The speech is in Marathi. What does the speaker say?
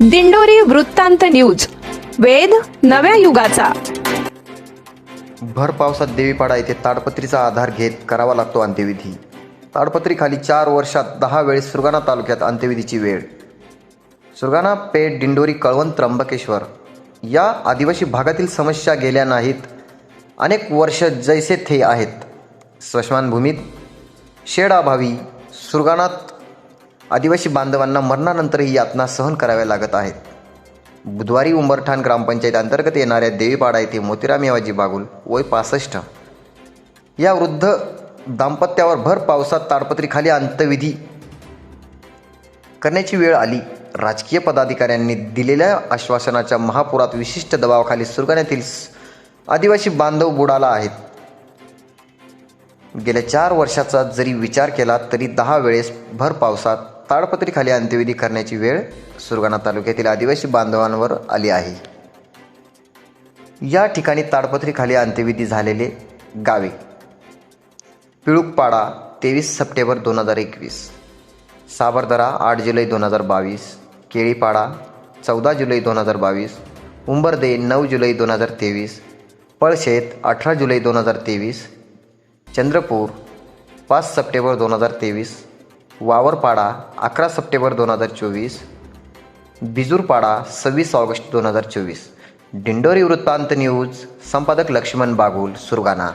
दिंडोरी वृत्तांत न्यूज. वेद नव्या युगाचा. भर पावसात देवीपाडा येथे ताडपत्रीचा आधार घेत करावा लागतो अंत्यविधी. ताडपत्रीखाली चार वर्षात दहा वेळेस सुरगाणा तालुक्यात अंत्यविधीची वेळ. सुरगाणा पेठ दिंडोरी कळवण त्र्यंबकेश्वर या आदिवासी भागातील समस्या गेल्या नाहीत. अनेक वर्ष जैसे थे आहेत. स्मशानभूमीत शेडाभावी सुरगाणात आदिवासी बांधवांना मरणानंतरही यातना सहन कराव्या लागत आहेत. बुधवारी उंबरठाण ग्रामपंचायत अंतर्गत येणाऱ्या देवीपाडा येथे मोतीराम येवाजी बागुल वय पासष्ट. या वृद्ध दाम्पत्यावर भर पावसात ताडपत्रीखाली अंत्यविधी करण्याची वेळ आली. राजकीय पदाधिकाऱ्यांनी दिलेल्या आश्वासनाच्या महापुरात विशिष्ट दबावाखाली सुरगाण्यातील आदिवासी बांधव बुडाला आहेत. गेल्या चार वर्षाचा जरी विचार केला तरी दहा वेळेस भर पावसात ताडपत्रीखाली अंत्यविधी करण्याची वेळ सुरगाणा तालुक्यातील आदिवासी बांधवांवर आली आहे. या ठिकाणी ताडपत्रीखाली अंत्यविधी झालेले गावे. पिळुकपाडा तेवीस सप्टेंबर दोन हजार एकवीस. साबरदरा आठ जुलै दोन हजार बावीस. केळीपाडा चौदा जुलै दोन हजार बावीस. उंबरदे नऊ जुलै दोन हजार तेवीस. पळशेत अठरा जुलै दोन हजार तेवीस. चंद्रपूर पाच सप्टेंबर दोन हजार तेवीस. वावरपाडा अकरा सप्टेंबर दोन हजार चोवीस बिजूरपाडा सव्वीस ऑगस्ट दोन हजार चोवीस. दिंडोरी वृत्तांत न्यूज संपादक लक्ष्मण बागुल सुरगाणा.